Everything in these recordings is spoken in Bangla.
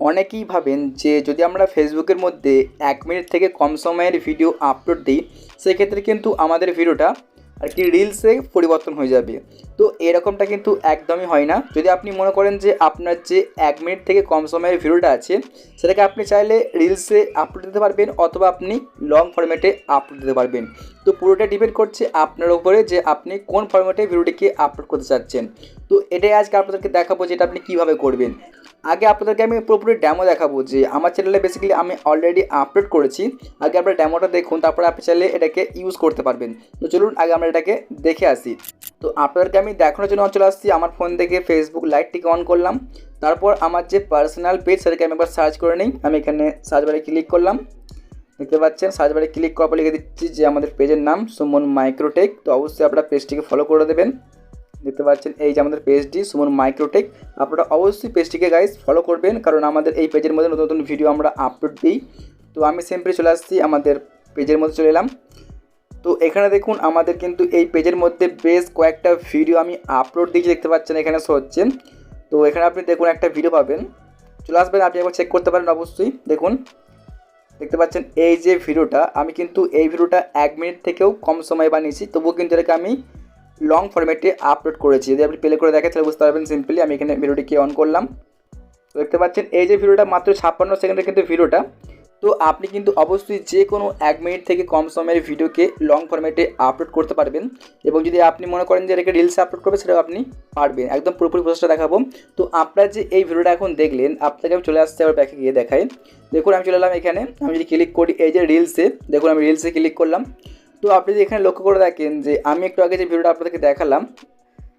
অনেকেই ভাবেন যে যদি আমরা ফেসবুকের মধ্যে এক মিনিট থেকে কম সময়ের ভিডিও আপলোড দিই, সেক্ষেত্রে কিন্তু আমাদের ভিডিওটা আর কি রিলসে পরিবর্তন হয়ে যাবে। তো এরকমটা কিন্তু একদমই হয় না। যদি আপনি মনে করেন যে আপনার যে এক মিনিট থেকে কম সময়ের ভিডিওটা আছে, সেটাকে আপনি চাইলে রিলসে আপলোড দিতে পারবেন অথবা আপনি লং ফরম্যাটে আপলোড দিতে পারবেন। তো পুরোটা ডিপেন্ড করছে আপনার উপরে যে আপনি কোন ফরম্যাটে ভিডিওটিকে আপলোড করতে চাচ্ছেন। তো এটাই আজকে আপনাদেরকে দেখাবো যে এটা আপনি কীভাবে করবেন। আগে আপনাদেরকে আমি পুরোপুরি ড্যামো দেখাবো যে আমার চ্যানেলে বেসিক্যালি আমি অলরেডি আপলোড করেছি। আগে আপনার ড্যামোটা দেখুন, তারপরে আপনি চাইলে এটাকে ইউজ করতে পারবেন। তো চলুন আগে আমরা এটাকে দেখে আসি। তো আপনাদেরকে আমি দেখানোর জন্য চলে আসছি। আমার ফোন থেকে ফেসবুক লাইটটিকে অন করলাম। তারপর আমার যে পার্সোনাল পেজ সেটাকে আমি একবার সার্চ করে নিই। আমি এখানে সার্চ বারে ক্লিক করলাম। দেখতে পাচ্ছেন সার্চ বারে ক্লিক করার পর লিখে দিচ্ছি যে আমাদের পেজের নাম সুমন মাইক্রোটেক তো অবশ্যই আপনারা পেজটিকে ফলো করে দেবেন। দেখতে পাচ্ছেন, এই যে আমাদের পেজটি সুমন মাইক্রোটেক আপনারা অবশ্যই পেজটিকে গাইজ ফলো করবেন, কারণ আমাদের এই পেজের মধ্যে নতুন নতুন ভিডিও আমরা আপলোড দিই। তো আমি সিম্পলি চলে আসছি, আমাদের পেজের মধ্যে চলে এলাম। তো এখানে দেখুন আমাদের কিন্তু এই পেজের মধ্যে বেশ কয়েকটা ভিডিও আমি আপলোড দিয়েছি দেখতে পাচ্ছেন এখানে শো হচ্ছে। তো এখানে আপনি দেখুন একটা ভিডিও পাবেন। চলে আসবেন, আপনি একবার চেক করতে পারেন অবশ্যই। দেখুন, দেখতে পাচ্ছেন এই যে ভিডিওটা আমি কিন্তু এই ভিডিওটা এক মিনিট থেকেও কম সময় বানিয়েছি। তবুও কিন্তু এটাকে আমি লং ফরম্যাটে আপলোড করেছি। যদি আপনি প্লে করে দেখেন তাহলে বুঝতে পারবেন সিম্পলি আমি এখানে ভিডিওটিকে অন করলাম। তো দেখতে পাচ্ছেন এই যে ভিডিওটা মাত্র ছাপ্পান্ন সেকেন্ডের কিন্তু ভিডিওটা তো আপনি কিন্তু অবশ্যই যে কোনো এক মিনিট থেকে কম সময়ের ভিডিওকে লং ফরম্যাটে আপলোড করতে পারবেন এবং যদি আপনি মনে করেন যে এটাকে রিলসে আপলোড করবে, সেটাও আপনি পারবেন। একদম পুরোপুরি প্রসেসটা দেখাবো। তো আপনার যে এই ভিডিওটা এখন দেখলেন, আপনাকে আমি চলে আসতে আবার ব্যাকে গিয়ে দেখাই। দেখুন, আমি চলে এলাম এখানে। আমি যদি ক্লিক করি এই যে রিলসে দেখুন, আমি রিলসে ক্লিক করলাম। তো আপনি যদি এখানে লক্ষ্য করে দেখেন যে আমি একটু আগে যে ভিডিওটা আপনাদেরকে দেখালাম,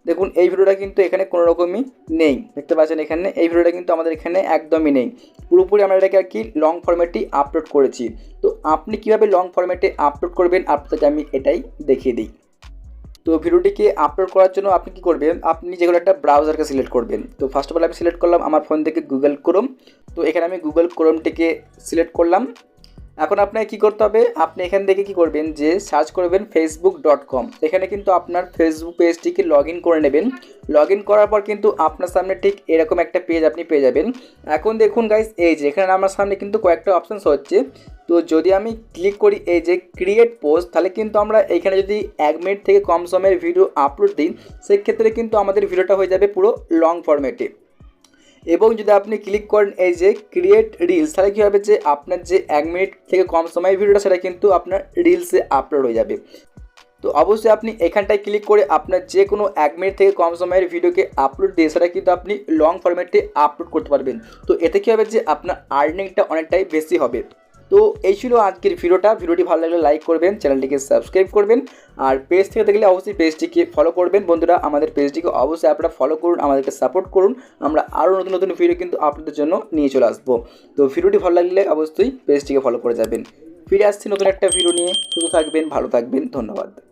দেখুন, এই ভিডিওটা কিন্তু এখানে কোনো রকমই নেই। দেখতে পাচ্ছেন এখানে, এই ভিডিওটা কিন্তু আমাদের এখানে একদমই নেই। পুরোপুরি আমরা এটাকে আর কি লং ফর্ম্যাটটি আপলোড করেছি। তো আপনি কীভাবে লং ফর্ম্যাটে আপলোড করবেন? আপনাকে আমি এটাই দেখিয়ে দিই। তো ভিডিওটিকে আপলোড করার জন্য আপনি কি করবেন? আপনি যেগুলো একটা ব্রাউজারকে সিলেক্ট করবেন। তো ফার্স্ট অফ অল আমি সিলেক্ট করলাম আমার ফোন থেকে গুগল ক্রোম তো এখানে আমি গুগল ক্রোমটিকে সিলেক্ট করলাম। এখন আপনাকে কী করতে হবে? আপনি এখান থেকে কী করবেন? যে সার্চ করবেন ফেসবুক ডট কম এখানে কিন্তু আপনার ফেসবুক পেজটিকে লগ ইন করে নেবেন। লগ ইন করার পর কিন্তু আপনার সামনে ঠিক এরকম একটা পেজ আপনি পেয়ে যাবেন। এখন দেখুন গাইস এই যে এখানে আমার সামনে কিন্তু কয়েকটা অপশানস হচ্ছে। তো যদি আমি ক্লিক করি এই যে ক্রিয়েট পোস্ট তাহলে কিন্তু আমরা এখানে যদি এক মিনিট থেকে কম সময়ের ভিডিও আপলোড দিই, সেক্ষেত্রে কিন্তু আমাদের ভিডিওটা হয়ে যাবে পুরো লং ফরম্যাটে এবং যদি আপনি ক্লিক করেন এই যে ক্রিয়েট রিলস তাহলে কী হবে যে আপনার যে এক মিনিট থেকে কম সময়ের ভিডিওটা, সেটা কিন্তু আপনার রিলসে আপলোড হয়ে যাবে। তো অবশ্যই আপনি এখানটায় ক্লিক করে আপনার যে কোনো এক মিনিট থেকে কম সময়ের ভিডিওকে আপলোড দিয়ে, সেটা কিন্তু আপনি লং ফরম্যাটে আপলোড করতে পারবেন। তো এতে কী হবে যে আপনার আর্নিংটা অনেকটাই বেশি হবে। তো এই ছিল আজকের ভিডিওটা। ভিডিওটি ভালো লাগলে লাইক করবেন, চ্যানেলটিকে সাবস্ক্রাইব করবেন, আর পেজ থেকে দেখলে অবশ্যই পেজটিকে ফলো করবেন। বন্ধুরা, আমাদের পেজটিকে অবশ্যই আপনারা ফলো করুন, আমাদেরকে সাপোর্ট করুন। আমরা আরও নতুন নতুন ভিডিও কিন্তু আপনাদের জন্য নিয়ে চলে আসব। তো ভিডিওটি ভালো লাগলে অবশ্যই পেজটিকে ফলো করে যাবেন। ফিরে আসছি নতুন একটা ভিডিও নিয়ে। শুধু থাকবেন, ভালো থাকবেন। ধন্যবাদ।